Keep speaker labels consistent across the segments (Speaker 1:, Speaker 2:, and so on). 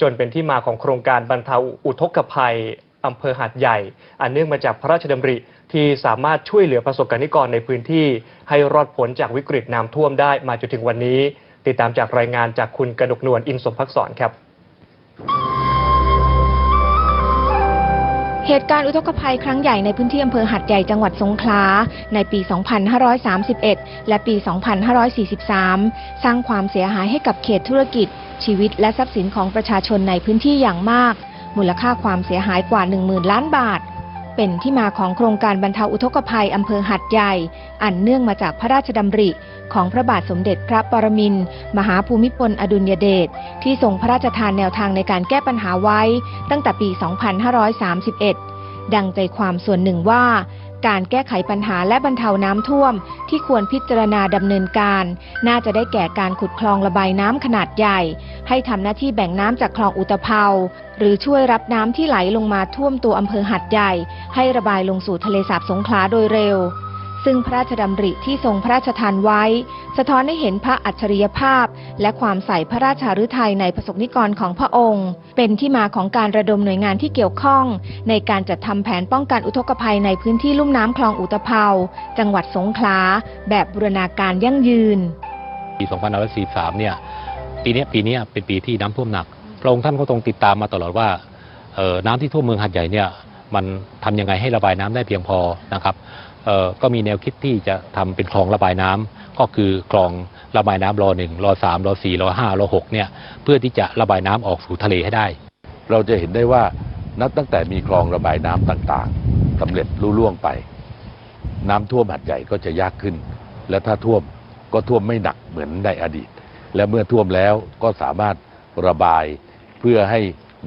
Speaker 1: จนเป็นที่มาของโครงการบรรเทาอุทกภัยอำเภอหาดใหญ่ อันเนื่องมาจากพระราชดำริที่สามารถช่วยเหลือประสบกรณิกรในพื้นที่ ให้รอดพ้นจากวิกฤตน้ำท่วมได้มาจนถึงวันนี้ ติดตามจากรายงานจากคุณกระดกนวลอินสมพักษรครับ
Speaker 2: เหตุการณ์อุทกภัยครั้งใหญ่ในพื้นที่อำเภอหัดใหญ่จังหวัดสงขลาในปี 2531 และปี 2543 สร้างความเสียหายให้กับเขตธุรกิจ ชีวิตและทรัพย์สินของประชาชนในพื้นที่อย่างมาก มูลค่าความเสียหายกว่า 10,000 ล้านบาท เป็นที่มาของโครงการบรรเทาอุทกภัยอำเภอหัดใหญ่ อันเนื่องมาจากพระราชดำริ ของพระบาทสมเด็จพระปรมินทรมหาภูมิพลอดุลยเดชที่ทรงพระราชทานแนวทางในการแก้ปัญหาไว้ ตั้งแต่ปี 2531 ดังใจความส่วนหนึ่งว่า การแก้ไขปัญหาและบรรเทาน้ำท่วม ที่ควรพิจารณาดำเนินการ น่าจะได้แก่การขุดคลองระบายน้ำขนาดใหญ่ ให้ทำหน้าที่แบ่งน้ำจากคลองอุตภเปาหรือช่วยรับน้ำที่ไหลลงมาท่วมตัวอำเภอหัดใหญ่ ให้ระบายลงสู่ทะเลสาบสงขลาโดยเร็ว ซึ่งพระราชดำริที่ทรงพระราชทานไว้ สะท้อนให้เห็นพระอัจฉริยภาพ และความใส่พระราชาฤทัยในประสบนิกรของพระองค์ เป็นที่มาของการระดมหน่วยงานที่เกี่ยวข้อง ในการจัดทำแผนป้องกันอุทกภัยในพื้นที่ลุ่มน้ำคลองอุตภเปาจังหวัดสงขลาแบบบูรณาการยั่งยืน
Speaker 3: ปี 2543 เนี่ยปีนี้ปีนี้เป็นปีที่น้ำท่วมหนักพระองค์ท่านก็ทรงติดตามมาตลอดว่าออน้ำที่ท่วมเมืองหัดใหญ่เนี่ยมันทำยังไงให้ระบายน้ำได้เพียงพอนะครับ ก็มีแนวคิดที่จะทำเป็นคลองระบายน้ำก็คือคลองระบายน้ำรอหนึ่งรอสามรอสี่รอห้ารอหกเนี่ยเพื่อที่จะระบายน้ำออกสู่ทะเลให้ได้
Speaker 4: เราจะเห็นได้ว่านับตั้งแต่มีคลองระบายน้ำต่างๆสำเร็จรุ่ล่วงไป น้ำท่วมหัดใหญ่ก็จะยากขึ้น และถ้าท่วมก็ท่วมไม่หนักเหมือนในอดีต และเมื่อท่วมแล้วก็สามารถระบายเพื่อให้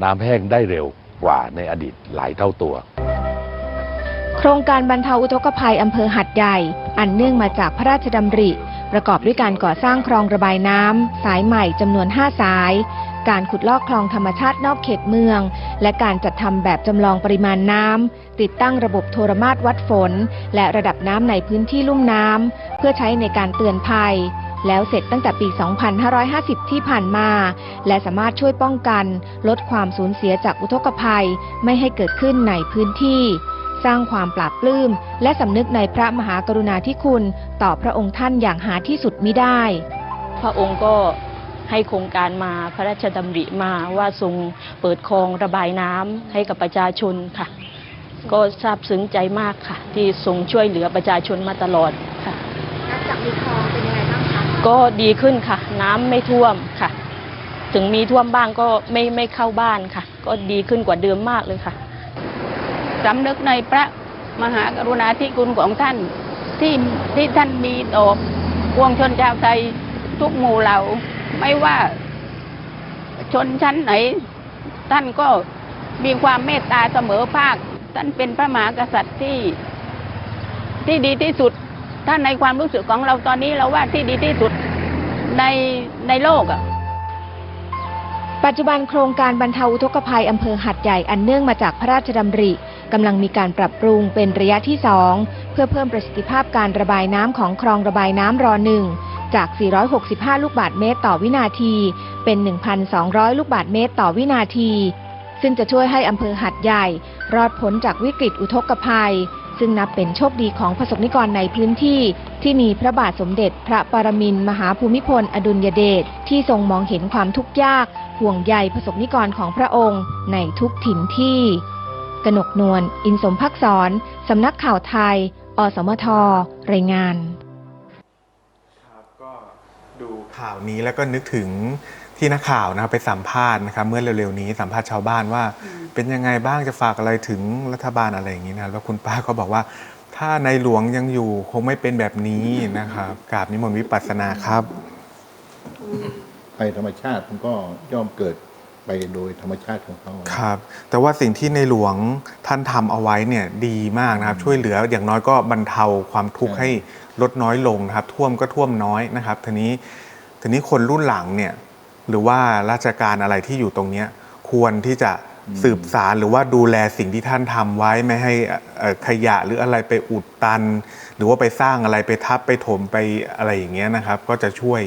Speaker 4: น้ำแห้งได้เร็วกว่าในอดีตหลายเท่าตัว
Speaker 2: โครงการบรรเทาอุทกภัยอำเภอหัดใหญ่ อันเนื่องมาจากพระราชดำริ ประกอบด้วยการก่อสร้างคลองระบายน้ำสายใหม่จำนวน 5 สาย การขุดลอกคลองธรรมชาตินอกเขตเมือง และการจัดทำแบบจำลองปริมาณน้ำติดตั้งระบบโทรมาตรวัดฝน และระดับน้ำในพื้นที่ลุ่มน้ำเพื่อใช้ในการเตือนภัยแล้วเสร็จตั้งแต่ปี 2550 ที่ผ่านมา และสามารถช่วยป้องกัน ลดความสูญเสียจากอุทกภัย ไม่ให้เกิดขึ้นในพื้นที่ สร้างความปราบปลื้ม และสำนึกในพระมหากรุณาธิคุณ ต่อพระองค์ท่านอย่างหาที่สุดมิได้
Speaker 5: พระองค์ก็ให้โครงการมาพระราชดำริมาว่าทรงเปิดคลองระบายน้ำให้กับประชาชนค่ะ ก็ซาบซึ้งใจมากค่ะ ที่ทรงช่วยเหลือประชาชนมาตลอดค่ะ
Speaker 2: จากมีคลองเป็นยังไงบ้างคะ
Speaker 5: ก็ดีขึ้นค่ะ น้ำไม่ท่วมค่ะ ถึงมีท่วมบ้างก็ไม่ไม่เข้าบ้านค่ะ ก็ดีขึ้นกว่าเดิมมากเลยค่ะ
Speaker 6: สำนึกในพระมหากรุณาธิคุณของท่านที่ที่ท่านมีต่อปวงชนชาวไทยทุกหมู่เหล่า ไม่ว่าชนชั้นไหน ท่านก็มีความเมตตาเสมอภาค ท่านเป็นพระมหากษัตริย์ที่ที่ดีที่สุด ท่านในความรู้สึกของเราตอนนี้เราว่าที่ดีที่สุดในในโลกอะ
Speaker 2: ปัจจุบันโครงการบรรเทาอุทกภัยอำเภอหัดใหญ่อันเนื่องมาจากพระราชดำริ กำลังมีการปรับปรุงเป็นระยะที่ 2 เพื่อเพิ่มประสิทธิภาพการระบายน้ำของคลองระบายน้ำรอหนึ่งจาก 465 ลูกบาศก์เมตรต่อวินาที เป็น 1,200 ลูกบาศก์เมตรต่อวินาที ซึ่งจะช่วยให้อำเภอหัดใหญ่ รอดพ้นจากวิกฤตอุทกภัย ซึ่งนับเป็นโชคดีของประสบนิกรในพื้นที่ ที่มีพระบาทสมเด็จพระปรมินมหาภูมิพล อดุลยเดชที่ทรงมองเห็นความทุกข์ยาก ห่วงใยประสบนิกรของพระองค์ในทุกถิ่นที่ กนกนวล อินสมพักษร สำนักข่าวไทย อสมท รายงาน
Speaker 7: ครับก็ดูข่าวนี้แล้วก็นึกถึงที่นักข่าวนะครับไปสัมภาษณ์นะครับเมื่อเร็วๆนี้สัมภาษณ์ชาวบ้านว่า เป็นยังไงบ้างจะฝากอะไรถึงรัฐบาลอะไรอย่างนี้นะแล้วคุณป้าก็บอกว่า ถ้าในหลวงยังอยู่คงไม่เป็นแบบนี้นะครับกราบนิมนต์วิปัสสนาครับ
Speaker 8: ภัยธรรมชาติมันก็ย่อมเกิด ไปโดยธรรมชาติของเขา
Speaker 7: ครับ แต่ว่าสิ่งที่ในหลวงท่านทำเอาไว้เนี่ยดีมากนะครับ ช่วยเหลืออย่างน้อยก็บรรเทาความทุกข์
Speaker 8: ใช่
Speaker 7: ให้ลดน้อยลงนะครับ ท่วมก็ท่วมน้อยนะครับทีนี้ทีนี้คนรุ่นหลังเนี่ยหรือว่าราชการอะไรที่อยู่ตรงเนี้ยควรที่จะสืบสารหรือว่าดูแลสิ่งที่ท่านทำไว้ไม่ให้เอ่อขยะหรืออะไรไปอุดตัน หรือว่าไปสร้างอะไรไปทับไปถมไปอะไรอย่างเงี้ยนะครับ ก็จะช่วย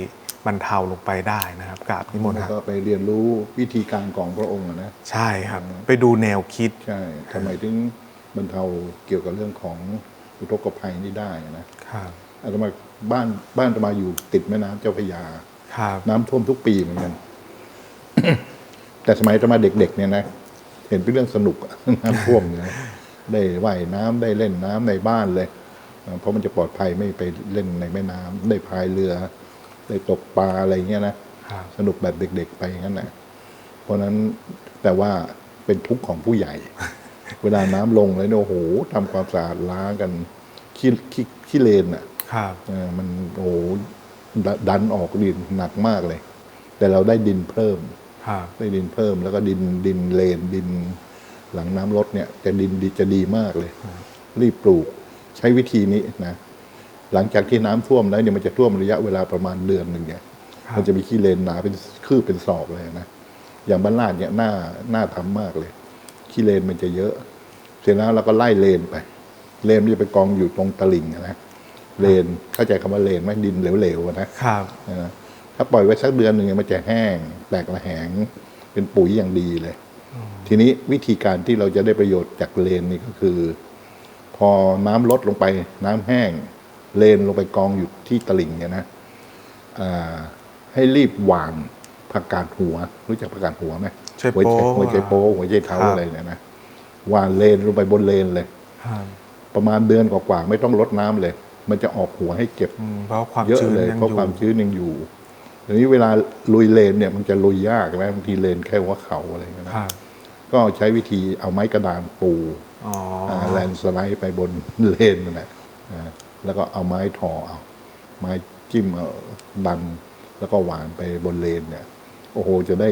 Speaker 7: บรรเทาลงไปได้นะครับกราบนิมนต์
Speaker 8: แล้ว
Speaker 7: ค
Speaker 8: ก็
Speaker 7: รับ
Speaker 8: ไปเรียนรู้วิธีการของพระองค์อะนะ
Speaker 7: ใช่ครับ ไปดูแนวคิด
Speaker 8: ใช่ทำไมถึงบรรเทาเกี่ยวกับเรื่องของอุทกภัยนี่ได้นะครับ อาตมาบ้านบ้านอาตมาอยู่ติดแม่น้ำเจ้าพระยา
Speaker 7: ครับ
Speaker 8: น้ำท่วมทุกปีเหมือนกัน แต่สมัยอาตมาเด็ก ๆ เนี่ยนะ เห็นเป็นเรื่องสนุกอะ น้ำท่วมเนี่ยนะได้ว่ายน้ำได้เล่นน้ำในบ้านเลยอ่าเพราะมันจะปลอดภัยไม่ไปเล่นในแม่น้ำได้พายเรือ ได้ตกปลาอะไรเงี้ยนะ
Speaker 7: ครับ
Speaker 8: สนุกแบบเด็ก ๆ ไปอย่างนั้นแหละเพราะฉะนั้นแต่ว่าเป็นทุกข์ของผู้ใหญ่ เวลาน้ำลงเลยเนี่ยโอ้โหทำความสะอาดล้างกันขี้ขี้ขี้เลนอะ
Speaker 7: ครับ
Speaker 8: เออมันโอ้โหดดันออกดินหนักมากเลย แต่เราได้ดินเพิ่ม
Speaker 7: ครับ
Speaker 8: ได้ดินเพิ่มแล้วก็ดินดินเลนดินหลังน้ำลดเนี่ยจะดินดีจะดีมากเลย รีบปลูกใช้วิธีนี้นะ หลังจากที่น้ำท่วมแล้วเนี่ยมันจะท่วมระยะเวลาประมาณเดือนหนึ่งเนี่ย
Speaker 7: ครับ
Speaker 8: มันจะมีขี้เลนหนาเป็นคืบเป็นศอกเลยนะอย่างบ้านลาดเนี่ยน่าน่าทำมากเลยขี้เลนมันจะเยอะ เสร็จแล้วเราก็ไล่เลนไป เลนมันจะไปกองอยู่ตรงตลิ่งอะนะเลนเข้าใจคำว่าเลนไหมดินเหลวๆอะนะครับเออถ้าปล่อยไว้สักเดือนหนึ่งเนี่ยมันจะแห้ง แตกระแหง เป็นปุ๋ยอย่างดีเลย ทีนี้วิธีการที่เราจะได้ประโยชน์จากเลนนี่ก็คือ พอน้ำลดลงไปน้ำแห้ง เลนลงไปกองอยู่ที่ตลิ่งเนี่ยนะอ่าให้รีบหวานผักกาดหัว รู้จักผักกาดหัวไหม
Speaker 7: ใช่
Speaker 8: หัว
Speaker 7: โป๊
Speaker 8: ใจหัวใจโป้หัวใจเท้า
Speaker 7: ครับ
Speaker 8: อะไรเนี่ยนะหวานเลนลงไปบนเลนเลย
Speaker 7: ครับ
Speaker 8: ประมาณเดือนกว่าๆไม่ต้องลดน้ำเลย มันจะออกหัวให้เก็บ
Speaker 7: อืมเพราะความ
Speaker 8: เยอะ
Speaker 7: ชื้น
Speaker 8: เลย
Speaker 7: ยัง
Speaker 8: เพราะ
Speaker 7: อยู่
Speaker 8: ความชื้นยังอยู่ทีนี้เวลาลุยเลนเนี่ยมันจะลุยยากนะบางทีเลนแค่หัวเข่าอะไรอย่างเงี้ยนะครับก็ใช้วิธีเอาไม้กระดานปู
Speaker 7: อ๋อ
Speaker 8: แลนสไลด์ไปบนเลนนั่นแหละอ่า แล้วก็เอาไม้ทอเอา ไม้จิ้มเอาดัน แล้วก็หวานไปบนเลนเนี่ย โอ้โหจะได้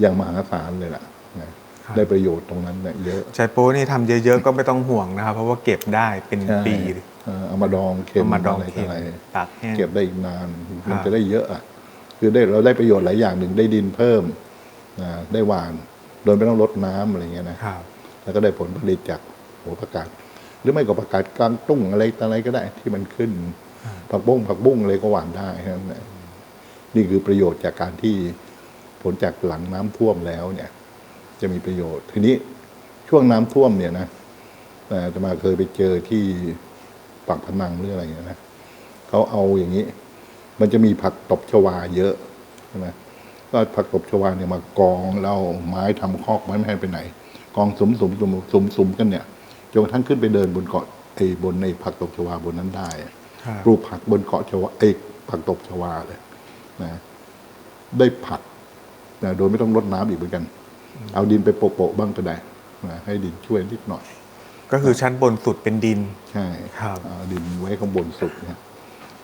Speaker 8: อย่างมหาศาลเลยล่ะนะครับได้ประโยชน์ตรงนั้นเนี่ยเยอะ
Speaker 7: ใช้โป้นี่ทำเยอะๆ ก็ไม่ต้องห่วงนะครับ เพราะว่าเก็บได้เป็น
Speaker 8: ใช่
Speaker 7: ปี
Speaker 8: เอ่อเอามาดองเค็ม
Speaker 7: เอามาดอง
Speaker 8: อะไร
Speaker 7: เค็ม
Speaker 8: อะไร
Speaker 7: ตากแห้ง
Speaker 8: เก็บได้อีกนาน
Speaker 7: ครับ
Speaker 8: มันจะได้เยอะอะคือได้เราได้ประโยชน์หลายอย่างหนึ่งได้ดินเพิ่มอ่าได้หวาน โดยไม่ต้องลดน้ำอะไรเงี้ยนะ
Speaker 7: ครับ
Speaker 8: แล้วก็ได้ผลผลิตจากหัวผักกาด หรือไม่ก็ผักกาดกลางตุ้งอะไรต่อะไรก็ได้ที่มันขึ้น ผักบุ้งผักบุ้งอะไรก็หวานได้นั้นแหละนี่คือประโยชน์จากการที่ผลจากหลังน้ำท่วมแล้วเนี่ย จะมีประโยชน์ ทีนี้ช่วงน้ำท่วมเนี่ยนะแต่มาเคยไปเจอที่ปากพนังหรืออะไรอย่างเงี้นะเขาเอาอย่างนี้ มันจะมีผักตบชวาเยอะใช่ไหมก็ผักตบชวาเนี่ยมากองแล้วไม้ทำคอกไว้ไม่ให้ไปไหน กองสุมสุมสุมสุมสุมกันเนี่ย จนกระทั่งขึ้นไปเดินบนเกาะไอ้บนในผักตบชวาบนนั้นได้
Speaker 7: ครับ
Speaker 8: ปลูกผักบนเกาะชวาไอ้ผักตบชวาเลยนะได้ผักนะโดยไม่ต้องรดน้ำอีกเหมือนกัน เอาดินไปโปะๆบ้างก็ได้นะให้ดินช่วยนิดหน่อย
Speaker 7: ก็คือชั้นบนสุดเป็นดิน
Speaker 8: ใช่
Speaker 7: ครับ
Speaker 8: เอาดินไว้ข้างบนสุดเนี่ย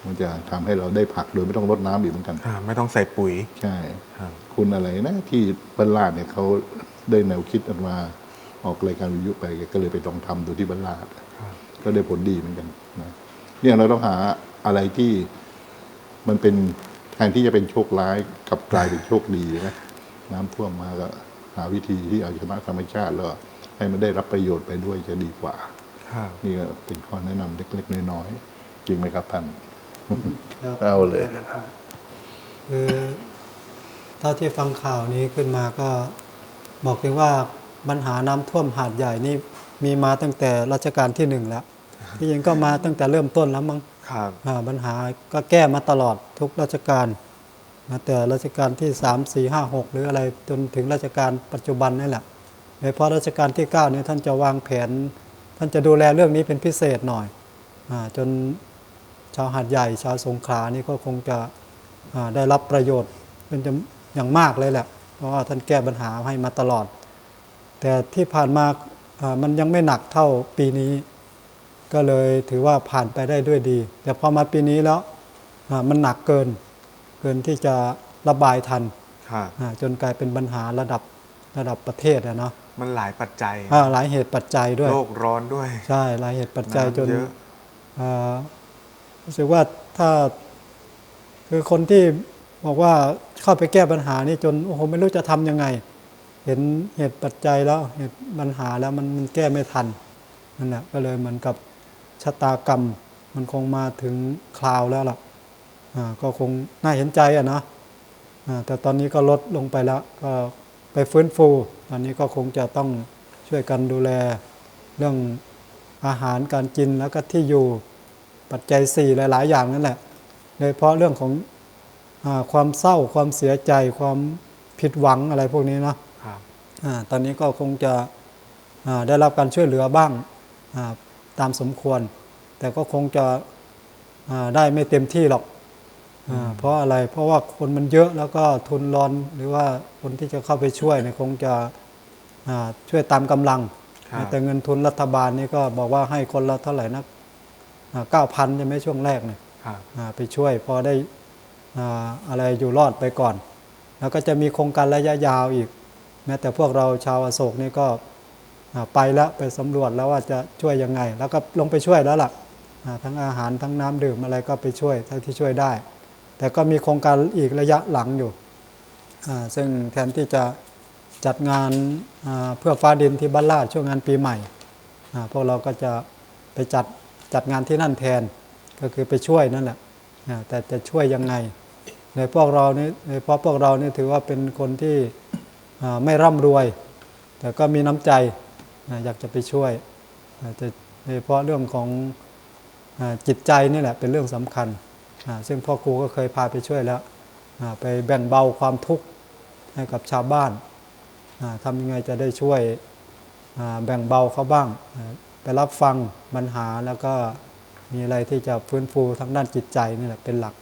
Speaker 8: มันจะทำให้เราได้ผักโดยไม่ต้องรดน้ำอีกเหมือนกัน
Speaker 7: อ่าไม่ต้องใส่ปุ๋ย
Speaker 8: ใช่
Speaker 7: ครับ
Speaker 8: คุณอะไรนะที่บ้านลาดเนี่ยเขาได้แนวคิดอันมา ออกรายการวิทยุไปก็เลยไปลองทำดูที่บ้านลาด
Speaker 7: ครับ
Speaker 8: ก็ได้ผลดีเหมือนกันนะเนี่ยเราต้องหาอะไรที่มันเป็นแทนที่จะเป็นโชคร้ายกลับกลายเป็นโชคดีนะน้ำท่วมมาก็หาวิธีที่เอาชนะธรรมชาติแล้วให้มันได้รับประโยชน์ไปด้วยจะดีกว่า
Speaker 7: ครับ
Speaker 8: นี่ก็เป็นข้อแนะนำเล็กๆน้อยๆจริงไหมครับท่าน
Speaker 9: ครับ
Speaker 8: เอาเลย
Speaker 9: คือเท่าที่ฟังข่าวนี้ขึ้นมาก็บอกเพียงว่า ปัญหาน้ำท่วมหาดใหญ่นี่มีมาตั้งแต่รัชกาลที่หนึ่งแล้วที่จริงก็มาตั้งแต่เริ่มต้นแล้วมั้ง
Speaker 7: ครับ
Speaker 9: อ่าปัญหาก็แก้มาตลอดทุกรัชกาลมาแต่รัชกาลที่3 4 5 6หรืออะไรจนถึงรัชกาลปัจจุบันนี่แหละโดยเฉพาะรัชกาลที่9เนี่ยท่านจะวางแผน ท่านจะดูแลเรื่องนี้เป็นพิเศษหน่อยอาจนชาวหาดใหญ่ชาวสงขลานี่ก็คงจะอ่าได้รับประโยชน์เป็นจำอย่างมากเลยแหละเพราะว่าท่านแก้ปัญหาให้มาตลอด แต่ที่ผ่านมาอ่ามันยังไม่หนักเท่าปีนี้ ก็เลยถือว่าผ่านไปได้ด้วยดี แต่พอมาปีนี้แล้วอ่ามันหนักเกิน เกินที่จะระบายทัน
Speaker 7: ครับ
Speaker 9: อ่าจนกลายเป็นปัญหาระดับระดับประเทศอะเนาะ
Speaker 7: มันหลายปัจจัย
Speaker 9: อ่าหลายเหตุปัจจัยด้วย
Speaker 7: โลกร้อนด้วย
Speaker 9: ใช่หลายเหตุปัจจัยจน
Speaker 7: น้ำเยอะ
Speaker 9: อ่ารู้สึกว่าถ้าคือคนที่บอกว่าเข้าไปแก้ปัญหานี่จนโอ้โหไม่รู้จะทำยังไง เห็นเหตุปัจจัยแล้วเหตุปัญหาแล้วมันมันแก้ไม่ทันนั่นแหละก็เลยเหมือนกับชะตากรรม มันคงมาถึงคราวแล้วล่ะอ่าก็คงน่าเห็นใจอะนะอ่าแต่ตอนนี้ก็ลดลงไปแล้วก็ไปฟื้นฟู ตอนนี้ก็คงจะต้องช่วยกันดูแลเรื่องอาหารการกินแล้วก็ที่อยู่ปัจจัยสี่หลาย ๆ อย่างนั่นแหละโดยเฉพาะเรื่องของอความเศร้าความเสียใจความผิดหวังอะไรพวกนี้เนาะ ตอนนี้ก็คงจะอ่าได้รับการช่วยเหลือบ้างอ่าตามสมควร แต่ก็คงจะอ่าได้ไม่เต็มที่หรอกอาเพราะอะไรเพราะว่าคนมันเยอะแล้วก็ทุนร้อนหรือว่าคนที่จะเข้าไปช่วยเนี่ยคงจะอ่าช่วยตามกำลัง
Speaker 7: ครับ
Speaker 9: แต่เงินทุนรัฐบาลนี่ก็บอกว่าให้คนละเท่าไหร่นะเก้าพันใช่ไหมช่วงแรกเนี่ย
Speaker 7: ครับ
Speaker 9: อ่าไปช่วยพอได้อ่าอะไรอยู่รอดไปก่อน แล้วก็จะมีโครงการระยะยาวอีก แม้แต่พวกเราชาวอโศกนี่ก็ไปแล้วไปสำรวจแล้วว่าจะช่วยยังไง แล้วก็ลงไปช่วยแล้วล่ะอ่าทั้งอาหารทั้งน้ำดื่มอะไรก็ไปช่วยเท่าที่ช่วยได้ แต่ก็มีโครงการอีกระยะหลังอยู่ ซึ่งแทนที่จะจัดงานเพื่อฟ้าดินที่บ้านลาดช่วงงานปีใหม่ พวกเราก็จะไปจัดจัดงานที่นั่นแทนก็คือไปช่วยนั่นแหละแต่จะช่วยยังไงในพวกเรานี่ในเพราะพวกเรานี่ถือว่าเป็นคนที่ ไม่ร่ำรวย แต่ก็มีน้ำใจอ่าอยากจะไปช่วยอ่าแต่โดยเฉพาะเรื่องของอาจิตใจนี่แหละเป็นเรื่องสำคัญอ่าซึ่งพ่อครูก็เคยพาไปช่วยแล้วอ่าไปแบ่งเบาความทุกข์ให้กับชาวบ้านอ่าทำยังไงจะได้ช่วยอ่าแบ่งเบาเขาบ้างอ่าไปรับฟังปัญหาแล้วก็มีอะไรที่จะฟื้นฟูทางด้านจิตใจนี่แหละเป็นหลัก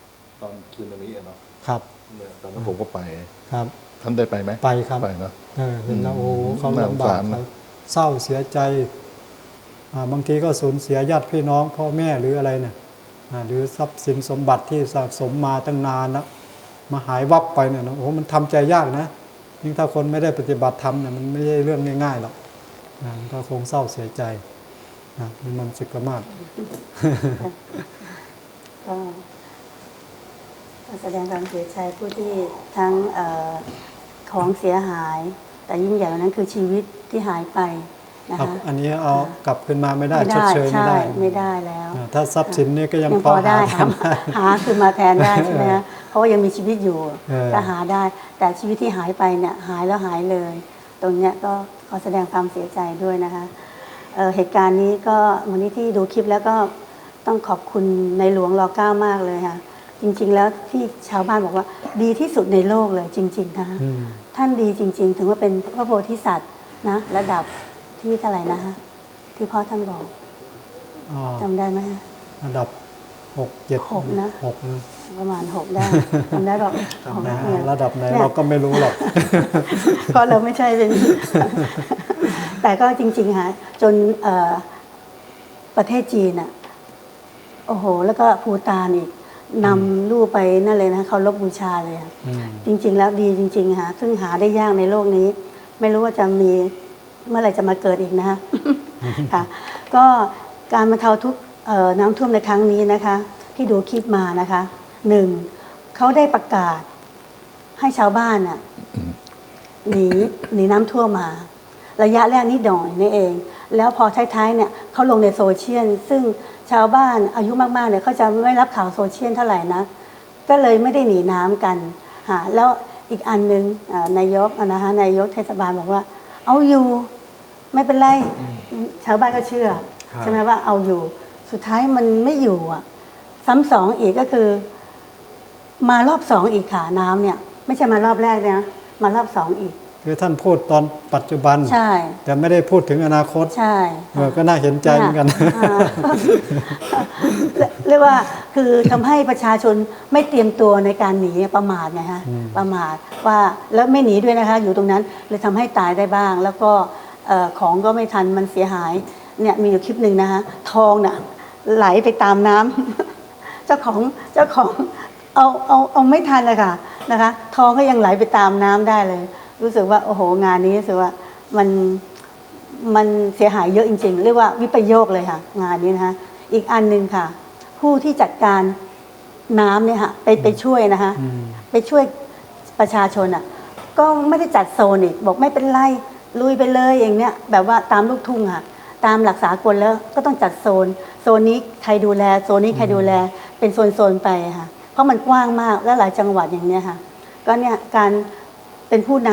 Speaker 8: ตอนคืนนี้เนาะ
Speaker 9: ครับ
Speaker 8: ตอนนั้นผมก็ไป
Speaker 9: ครับ
Speaker 8: ท่านได้ไปไหม
Speaker 9: ไปครับ
Speaker 8: ไปเนาะ
Speaker 9: เออเห็นแล้วโอ้โหเขา
Speaker 8: น่าสง
Speaker 9: ลำบา
Speaker 8: สากรนะ
Speaker 9: เขาเศร้าเสียใจอ่าบางทีก็สูญเสียญาติพี่น้องพ่อแม่หรืออะไรเนี่ยอ่าหรือทรัพย์สินสมบัติที่สะสมมาตั้งนานแล้วมาหายวับไปเนี่ยนะโอ้โหมันทำใจยากนะยิ่งถ้าคนไม่ได้ปฏิบัติธรรมเนี่ยมันไม่ใช่เรื่องง่ายๆหรอกอ่ามันก็คงเศร้าเสียใจนะมันมันสิกมาศ
Speaker 10: ก็ก็ แสดงความเสียใจผู้ที่ทั้งเออของเสียหาย แต่ยิ่งใหญ่กว่านั้นคือชีวิตที่หายไปนะ
Speaker 9: ครับ
Speaker 10: คะ
Speaker 9: อันนี้เอากลับขึ้นมาไม่ได้ชดเชยไม่
Speaker 10: ใช่
Speaker 9: ได้
Speaker 10: ไม่ได้แล้ว
Speaker 9: อ่าถ้าทรัพย์สินนี่ก็ยัง
Speaker 10: ยัง
Speaker 9: พ
Speaker 10: พ
Speaker 9: อ
Speaker 10: อได้
Speaker 9: หา
Speaker 10: หา
Speaker 9: ทำได้
Speaker 10: หาคือมาแทนได้ใช่ไหมฮะเพราะว่ายังมีชีวิตอยู่
Speaker 9: เออ
Speaker 10: ก็หาได้ แต่ชีวิตที่หายไปเนี่ยหายแล้วหายเลย ตรงเนี้ยก็ขอแสดงความเสียใจด้วยนะคะเอ่อเหตุการณ์นี้ก็วันนี้ที่ดูคลิปแล้วก็ต้องขอบคุณในหลวงรอเก้ามากเลยค่ะ จริง ๆ แล้วที่ชาวบ้านบอกว่า ดีที่สุดในโลกเลยจริง ๆ นะคะ
Speaker 9: อืม
Speaker 10: ท่านดีจริง ๆ ถึงว่าเป็นพระโพธิสัตว์นะระดับที่เท่าไหร่นะคะที่พ่อท่านบอก
Speaker 9: อ๋อ
Speaker 10: จำได้ไหมคะ
Speaker 9: ระดับหกเจ็ด
Speaker 10: หกนะ
Speaker 9: หกนะ
Speaker 10: ประมาณหกได้จำได้หรอกหก
Speaker 9: นะ
Speaker 10: เนี่ย
Speaker 9: ระดับไหน
Speaker 10: เนี่ย
Speaker 9: เราก็ไม่รู้หรอก
Speaker 10: เพราะเราไม่ใช่เป็น แต่ก็จริงๆค่ะจนเอ่อประเทศจีนอะโอ้โห แล้วก็ภูตานอีก นำลูกไปนั่นเลยนะเขารบบูชาเลยอะ
Speaker 9: อืม
Speaker 10: จริง ๆ แล้วดีจริงๆค่ะซึ่งหาได้ยากในโลกนี้ ไม่รู้ว่าจะมีเมื่อไหร่จะมาเกิดอีกนะค่ะ ก็การบรรเทาทุกข์เอ่อน้ำท่วมในครั้งนี้นะคะ ที่ดูคลิปมานะคะหนึ่งเขาได้ประกาศให้ชาวบ้านน่ะหนีหนีน้ำท่วมมา ระยะแรกนิดหน่อยนี่เอง แล้วพอท้ายๆเนี่ยเขาลงในโซเชียลซึ่งชาวบ้านอายุมากๆเนี่ยเขาจะไม่รับข่าวโซเชียลเท่าไหร่นะก็เลยไม่ได้หนีน้ำกันฮะแล้วอีกอันหนึ่งอ่านายกอะนะคะนายกเทศบาลบอกว่า เอาอยู่ไม่เป็นไรชาวบ้านก็เชื่อ
Speaker 7: ครับ
Speaker 10: ใช่ไหมว่าเอาอยู่ สุดท้ายมันไม่อยู่อะซ้ำสองอีกก็คือ มารอบสองอีกขาน้ำเนี่ย ไม่ใช่มารอบแรกนะมารอบสองอีก
Speaker 9: คือท่านพูดตอนปัจจุบัน
Speaker 10: ใช่
Speaker 9: แต่ไม่ได้พูดถึงอนาคต
Speaker 10: ใช่
Speaker 9: เออก็น่าเห็นใจเหมือนกัน
Speaker 10: อ่าเรียกว่าคือทำให้ประชาชนไม่เตรียมตัวในการหนีประมาทไงฮะ
Speaker 9: อืม
Speaker 10: ประมาทว่าแล้วไม่หนีด้วยนะคะอยู่ตรงนั้นเลยทำให้ตายได้บ้าง แล้วก็เอ่อของก็ไม่ทันมันเสียหายเนี่ยมีอยู่คลิปหนึ่งนะคะทองน่ะไหลไปตามน้ำ เจ้าของเจ้าของเอาเอาเอาไม่ทันเลยค่ะนะคะ ทองก็ยังไหลไปตามน้ำได้เลย รู้สึกว่าโอ้โหงานนี้รู้สึกว่ามันมันเสียหายเยอะจริง ๆ เรียกว่าวิปโยคเลยค่ะ งานนี้นะคะอีกอันหนึ่งค่ะ ผู้ที่จัดการน้ำเนี่ยค่ะไปไปช่วยนะคะ
Speaker 9: อืม
Speaker 10: ไปช่วยประชาชนอะก็ไม่ได้จัดโซนอีกบอกไม่เป็นไรลุยไปเลยอย่างเนี้ยแบบว่าตามลูกทุ่งค่ะ ตามหลักสากลแล้วก็ต้องจัดโซน โซนนี้ใครดูแล โซนนี้ใครดูแล เป็นโซนโซนๆไปค่ะ เพราะมันกว้างมากและหลายจังหวัดอย่างเนี้ยค่ะ ก็เนี่ยการเป็นผู้นำ